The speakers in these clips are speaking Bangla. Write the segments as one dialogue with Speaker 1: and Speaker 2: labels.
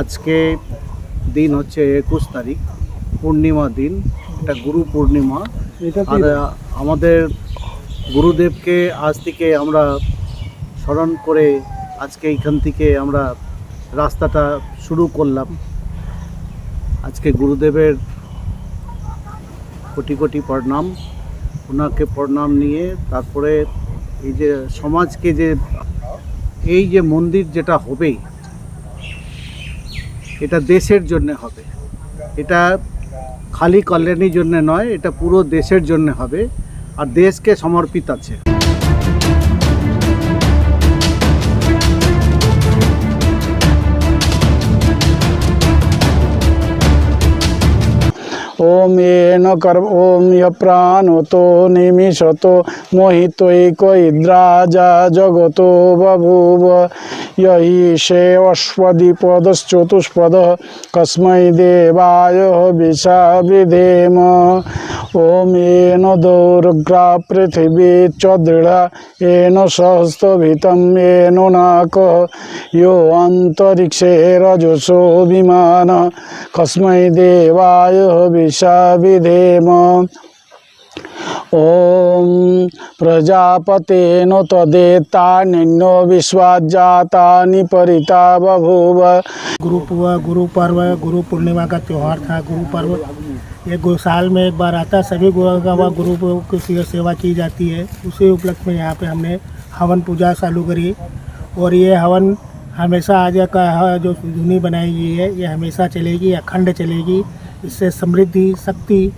Speaker 1: আজকে দিন হচ্ছে একুশ তারিখ পূর্ণিমা দিন এটা গুরু পূর্ণিমা। আর আমাদের গুরুদেবকে আজ থেকে আমরা স্মরণ করে আজকে এইখান থেকে আমরা রাস্তাটা শুরু করলাম। আজকে গুরুদেবের কোটি কোটি প্রণাম। ওনাকে প্রণাম নিয়ে তারপরে এই যে সমাজকে যে এই যে মন্দির যেটা হবে এটা দেশের জন্য হবে। এটা খালি কল্যাণীর জন্য নয়, এটা পুরো দেশের জন্য হবে। আর দেশকে সমর্পিত আছে।
Speaker 2: ওম এন কর্ম ওম প্রাণত নিমিষত মোহিতৈকদ্রাজা জগত বভূব ইষে অশ্বদীপদশ্চতুষ্পদ কস্মৈ দেবায় বিষা বিধেম ॐ येन दौर्ग्रा पृथिवी च दृढा येन सहस्रभितं येन नाकः यो अन्तरिक्षे रजसो विमान कस्मै देवाय विशा विधेम ॐ प्रजापतेन तदेतान्यो विश्वाजातानि परिता बभूव।
Speaker 3: गुरु पूर्व गुरु पर्व गुरु पूर्णिमा का त्यौहार था गुरु पर्व ये साल में एक बार आता, सभी गुरुओं का वह गुरु की सेवा की जाती है। उसी उपलक्ष्य में यहाँ पे हमने हवन पूजा चालू करी। और ये हवन हमेशा आज का जो धुनी बनाई गई है, ये हमेशा चलेगी, अखंड चलेगी। इससे समृद्धि, शक्ति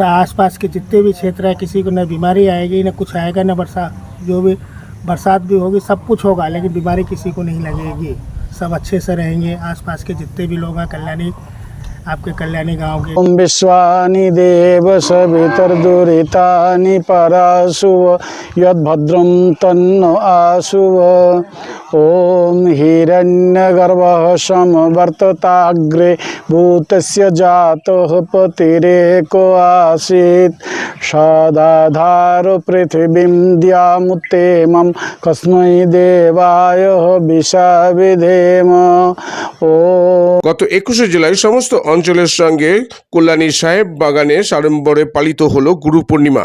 Speaker 3: आसपास के जितने भी क्षेत्र है, किसी को न बीमारी आएगी, न कुछ आएगा, न बरसात जो भी बरसात भी होगी, सब कुछ होगा, लेकिन बीमारी किसी को नहीं लगेगी। सब अच्छे से रहेंगे, आसपास के जितने भी लोग हैं, कल्याणी आपके कल्याणी गांव के
Speaker 2: ॐ विश्वानि देव सवितर्दुरितानि पराशुव यद्भद्रं तन्न आशुव ॐ हिरण्यगर्भः समवर्तताग्रे भूतस्य जातः पतिरेको आसीत् सदाधार पृथिवीं द्यामुत्तेमं कस्मै देवाय विशा विधेम ॐ
Speaker 4: গত একুশে জুলাই সমস্ত অঞ্চলের সঙ্গে কল্যাণী সাহেব বাগানে সাড়ম্বরে পালিত হলো গুরু পূর্ণিমা।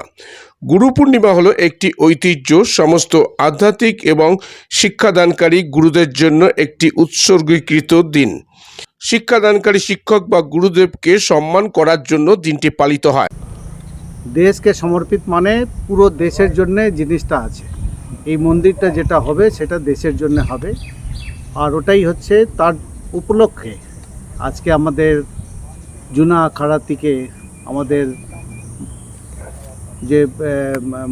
Speaker 4: গুরু পূর্ণিমা হলো একটি ঐতিহ্য, সমস্ত আধ্যাত্মিক এবং শিক্ষাদানকারী গুরুদের জন্য একটি উৎসর্গীকৃত দিন। শিক্ষাদানকারী শিক্ষক বা গুরুদেবকে সম্মান করার জন্য দিনটি পালিত হয়।
Speaker 1: দেশকে সমর্পিত মানে পুরো দেশের জন্য জিনিসটা আছে। এই মন্দিরটা যেটা হবে সেটা দেশের জন্য হবে। আর ওটাই হচ্ছে তার উপলক্ষে আজকে আমাদের জুনা আখাড়া থেকে আমাদের যে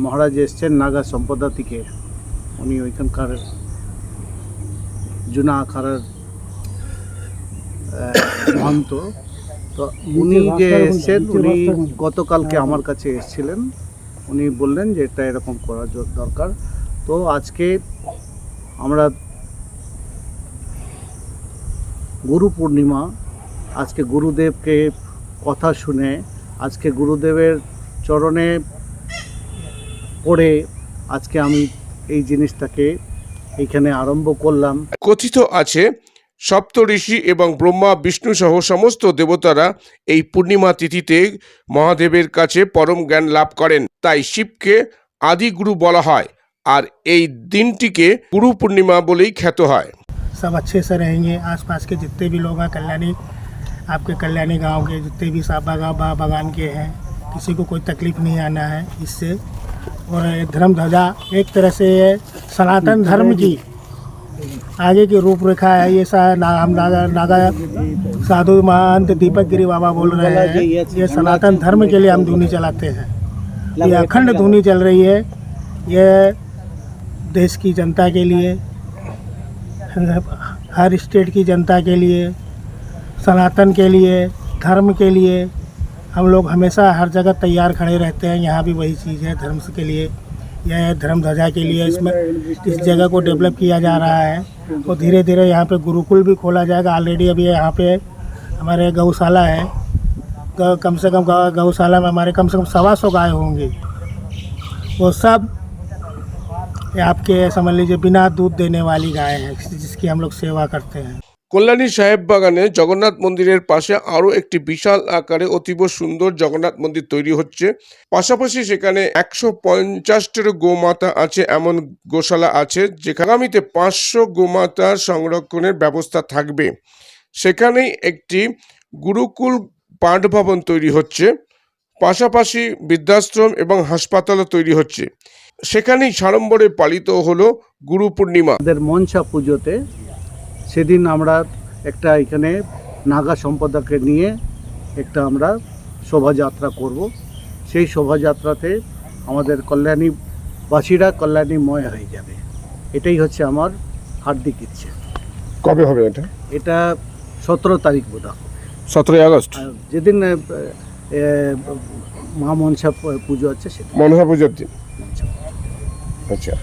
Speaker 1: মহারাজ এসছেন নাগা সম্পদা থেকে উনি ওইখানকার জুনা আখাড়ার মহন্ত। তো উনি যে এসছেন উনি গতকালকে আমার কাছে এসেছিলেন। উনি বললেন যে এটা এরকম করা দরকার। তো আজকে আমরা গুরু পূর্ণিমা আজকে গুরুদেবকে কথা শুনে আজকে গুরুদেবের চরণে পড়ে আজকে আমি এই জিনিসটাকে এইখানে আরম্ভ করলাম
Speaker 4: কথিত আছে সপ্ত ঋষি এবং ব্রহ্মা বিষ্ণু সহ সমস্ত দেবতারা এই পূর্ণিমা তিথিতে মহাদেবের কাছে পরম জ্ঞান লাভ করেন তাই শিবকে আদি গুরু বলা হয় আর এই দিনটিকে গুরু পূর্ণিমা বলেই খ্যাত হয়
Speaker 3: सब अच्छे से रहेंगे आसपास के जितने भी लोग हैं कल्याणी आपके कल्याणी गाँव के जितने भी साबा गाँव बा बागान के हैं किसी को कोई तकलीफ़ नहीं आना है इससे। और धर्म ध्वजा एक तरह से ये सनातन धर्म की आगे की रूपरेखा है ये सा ना, हम नागा नागा साधु महंत दीपक गिरी बाबा बोल रहे हैं ये सनातन धर्म के लिए हम धुनी चलाते हैं। ये अखंड धुनी चल रही है ये देश की जनता के लिए हर स्टेट की जनता के लिए सनातन के लिए, धर्म के लिए, हम लोग हमेशा हर जगह तैयार खड़े रहते हैं। यहाँ भी वही चीज़ है, धर्म के लिए। यह धर्म ध्वजा के लिए। इसमें, इस जगह को डेवलप किया जा रहा है। और धीरे धीरे यहाँ पे गुरुकुल भी खोला जाएगा। ऑलरेडी अभी यहाँ पे हमारे गौशाला है। कम से कम गौशाला में हमारे कम से कम सवा सौ गाय होंगी। वो सब आपके, समझ लीजिए, बिना दूध देने वाली गाय है, जिसकी हम लोग सेवा करते हैं।
Speaker 4: কল্যাণী সাহেব বাগানে জগন্নাথ মন্দিরের পাশে আরও একটি বিশাল আকারে অতীব সুন্দর জগন্নাথ মন্দির তৈরি হচ্ছে। পাশাপাশি সেখানে একশো পঞ্চাশটির গোমাতা আছে এমন গোশালা আছে যেখানে আগামীতে পাঁচশো গোমাতা সংরক্ষণের ব্যবস্থা থাকবে। সেখানেই একটি গুরুকুল পাঠ ভবন তৈরি হচ্ছে। পাশাপাশি বৃদ্ধাশ্রম এবং হাসপাতালও তৈরি হচ্ছে। সেখানেই সাড়ম্বরে পালিত হলো গুরু পূর্ণিমা
Speaker 1: মনসা পুজোতে সেদিন আমরা একটা এখানে নাগা সম্পদাকে নিয়ে একটা আমরা শোভাযাত্রা করব। সেই শোভাযাত্রাতে আমাদের কল্যাণীবাসীরা কল্যাণীময় হয়ে যাবে। এটাই হচ্ছে আমার হার্দিক ইচ্ছে।
Speaker 4: কবে হবে এটা?
Speaker 1: এটা সতেরো তারিখ বোধ হয়।
Speaker 4: সতেরোই আগস্ট?
Speaker 1: যেদিন মা মনসা পুজো আছে সেদিন।
Speaker 4: মনসা পুজোর দিন। আচ্ছা।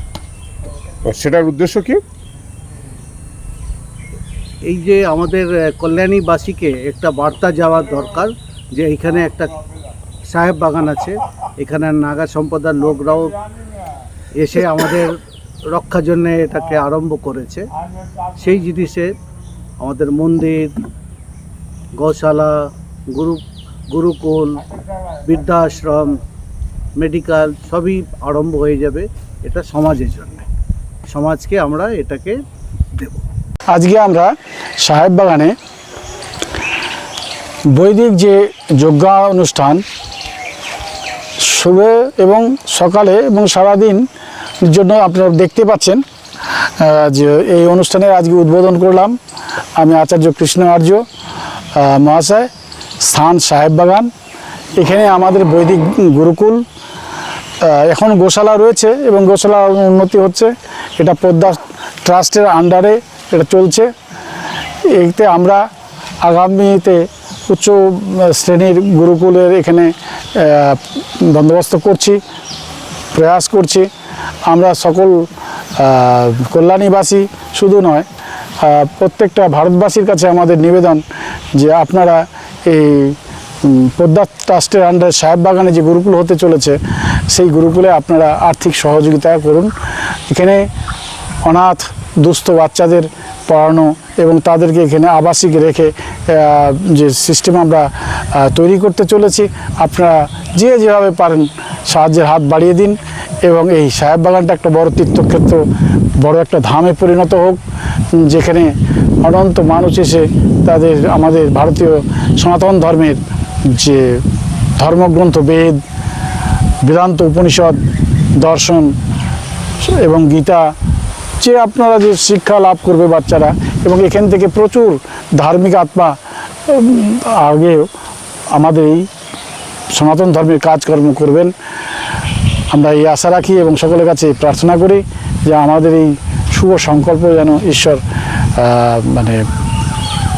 Speaker 4: সেটার উদ্দেশ্য কি?
Speaker 1: এই যে আমাদের কল্যাণীবাসীকে একটা বার্তা যাওয়া দরকার যে এখানে একটা সাহেব বাগান আছে, এখানে নাগা সম্প্রদায়ের লোকরাও এসে আমাদের রক্ষার জন্য এটাকে আরম্ভ করেছে। সেই জিনিসে আমাদের মন্দির, গৌশালা, গুরু, গুরুকুল, বৃদ্ধাশ্রম, মেডিকেল সবই আরম্ভ হয়ে যাবে এটা সমাজের জন্য। সমাজকে আমরা এটাকে দেব।
Speaker 2: আজকে আমরা সাহেব বাগানে বৈদিক যে যজ্ঞা অনুষ্ঠান, শুভে এবং সকালে এবং সারাদিন জন্য আপনারা দেখতে পাচ্ছেন যে এই অনুষ্ঠানের আজকে উদ্বোধন করলাম আমি আচার্য কৃষ্ণ আর্য মহাশয়, স্থান সাহেব বাগান। এখানে আমাদের বৈদিক গুরুকুল এখন গোশালা রয়েছে এবং গোশালার উন্নতি হচ্ছে। এটা পদ্মা ট্রাস্টের আন্ডারে এটা চলছে। এতে আমরা আগামীতে উচ্চ শ্রেণির গুরুকুলের এখানে বন্দোবস্ত করছি, প্রয়াস করছি। আমরা সকল কল্যাণীবাসী, শুধু নয় প্রত্যেকটা ভারতবাসীর কাছে আমাদের নিবেদন যে আপনারা এই পদ্মা ট্রাস্টের আন্ডারে সাহেব বাগানে যে গুরুকুল হতে চলেছে, সেই গুরুকুলে আপনারা আর্থিক সহযোগিতা করুন। এখানে অনাথ, দুস্থ বাচ্চাদের পড়ানো এবং তাদেরকে এখানে আবাসিক রেখে যে সিস্টেম আমরা তৈরি করতে চলেছি, আপনারা যে যেভাবে পারেন সাহায্যের হাত বাড়িয়ে দিন এবং এই সাহেব বাগানটা একটা বড় তীর্থক্ষেত্র, বড় একটা ধামে পরিণত হোক, যেখানে অনন্ত মানুষ এসে তাদের, আমাদের ভারতীয় সনাতন ধর্মের যে ধর্মগ্রন্থ, বেদ, বেদান্ত উপনিষদ, দর্শন এবং গীতা যে আপনারা যে শিক্ষা লাভ করবে বাচ্চারা এবং এখান থেকে প্রচুর ধার্মিক আত্মা আগে আমাদের এই সনাতন ধর্মের কাজকর্ম করবেন। আমরা এই আশা রাখি এবং সকলের কাছে প্রার্থনা করি যে আমাদের এই শুভ সংকল্প যেন ঈশ্বর মানে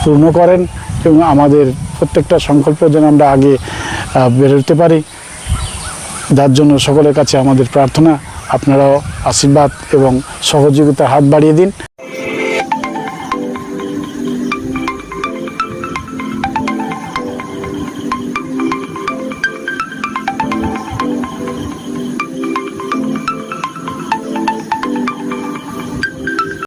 Speaker 2: পূর্ণ করেন এবং আমাদের প্রত্যেকটা সংকল্প যেন আমরা আগে বেরোতে পারি। যার জন্য সকলের কাছে আমাদের প্রার্থনা। আপনারাও আশীর্বাদ এবং সহযোগিতার হাত বাড়িয়ে দিন।